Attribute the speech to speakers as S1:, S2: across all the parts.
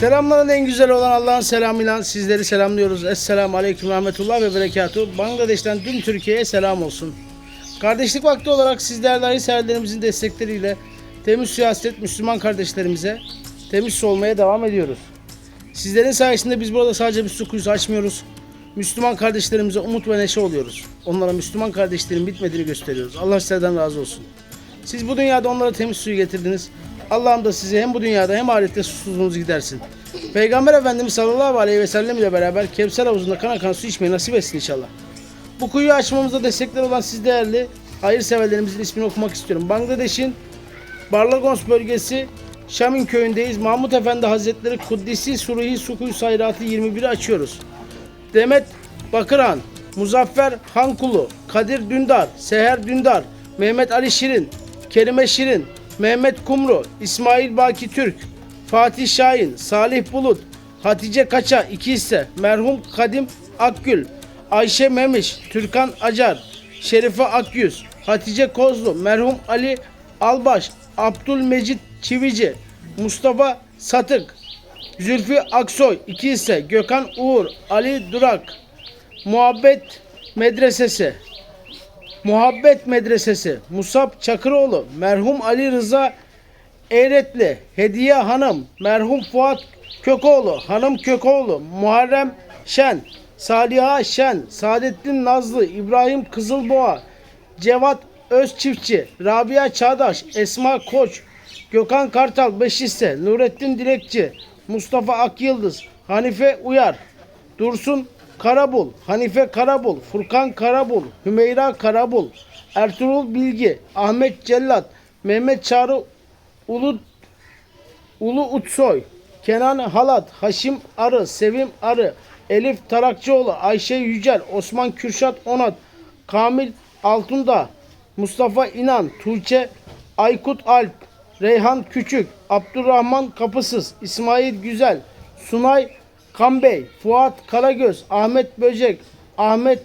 S1: Selamların en güzel olan Allah'ın selamıyla sizleri selamlıyoruz. Esselamu Aleyküm Rahmetullah ve Berekatuhu. Bangladeş'ten tüm Türkiye'ye selam olsun. Kardeşlik vakti olarak sizler dahi seherlerimizin destekleriyle temiz siyaset Müslüman kardeşlerimize temiz olmaya devam ediyoruz. Sizlerin sayesinde biz burada sadece bir su kuyusu açmıyoruz. Müslüman kardeşlerimize umut ve neşe oluyoruz. Onlara Müslüman kardeşlerin bitmediğini gösteriyoruz. Allah sizlerden razı olsun. Siz bu dünyada onlara temiz suyu getirdiniz. Allah'ım da sizi hem bu dünyada hem ahirette susuzluğunuzu gidersin. Peygamber Efendimiz sallallahu aleyhi ve sellem ile beraber Kevser havuzunda kan akan su içmeyi nasip etsin inşallah. Bu kuyuyu açmamızda destekler olan siz değerli hayırseverlerimizin ismini okumak istiyorum. Bangladeş'in Barlagons bölgesi Şamin köyündeyiz. Mahmut Efendi Hazretleri Kuddisi Suruhi Sukuyu Sayratı 21'i açıyoruz. Demet Bakıran, Muzaffer Hankulu, Kadir Dündar, Seher Dündar, Mehmet Ali Şirin, Kerime Şirin, Mehmet Kumru, İsmail Baki Türk, Fatih Şahin, Salih Bulut, Hatice Kaça iki hisse, merhum Kadim Akgül, Ayşe Memiş, Türkan Acar, Şerife Akyüz, Hatice Kozlu, merhum Ali Albaş, Abdülmecit Çivici, Mustafa Satık, Zülfü Aksoy iki hisse, Gökhan Uğur, Ali Durak, Muhabbet Medresesi, Muhabbet Medresesi, Musab Çakıroğlu, merhum Ali Rıza Eğretli, Hediye Hanım, merhum Fuat Kökoğlu, Hanım Kökoğlu, Muharrem Şen, Saliha Şen, Saadettin Nazlı, İbrahim Kızılboğa, Cevat Özçiftçi, Rabia Çağdaş, Esma Koç, Gökhan Kartal Beşisse, Nurettin Dilekçi, Mustafa Akyıldız, Hanife Uyar, Dursun Karabul, Hanife Karabul, Furkan Karabul, Hümeyra Karabul, Ertuğrul Bilgi, Ahmet Cellat, Mehmet Çağrı Ulu Ulu Utsoy, Kenan Halat, Haşim Arı, Sevim Arı, Elif Tarakçıoğlu, Ayşe Yücel, Osman Kürşat Onat, Kamil Altundağ, Mustafa İnan, Tuğçe Aykut Alp, Reyhan Küçük, Abdurrahman Kapısız, İsmail Güzel, Sunay Kambey, Fuat Karagöz, Ahmet Böcek, Ahmet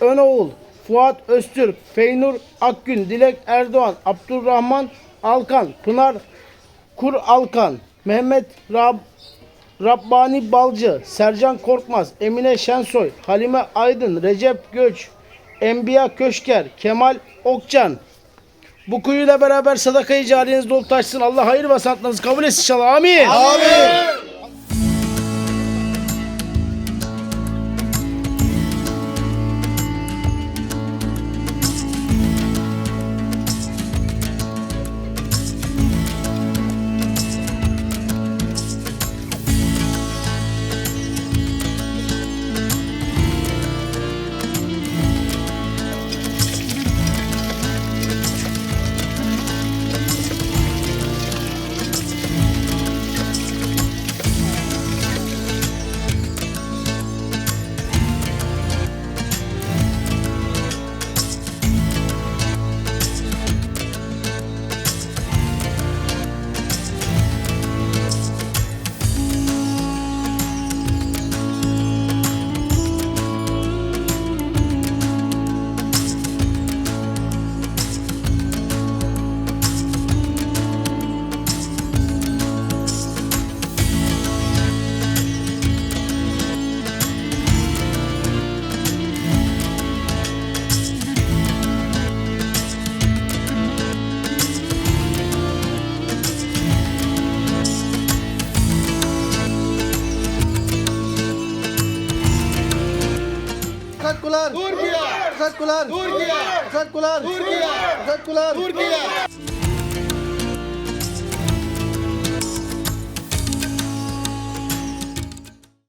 S1: Önoğul, Fuat Öztürk, Feynur Akgün, Dilek Erdoğan, Abdurrahman Alkan, Pınar Kur Alkan, Mehmet Rab, Rabbani Balcı, Sercan Korkmaz, Emine Şensoy, Halime Aydın, Recep Göç, Enbiya Köşker, Kemal Okcan. Bu kuyuyla beraber sadakayı cariyeniz dolu taşsın. Allah hayır ve kabul etsin inşallah. Amin.
S2: Amin. Turkiye!
S3: Uzat kular.
S2: Turkiye!
S3: Uzat kular.
S2: Turkiye!
S3: Uzat kular.
S2: Turkiye!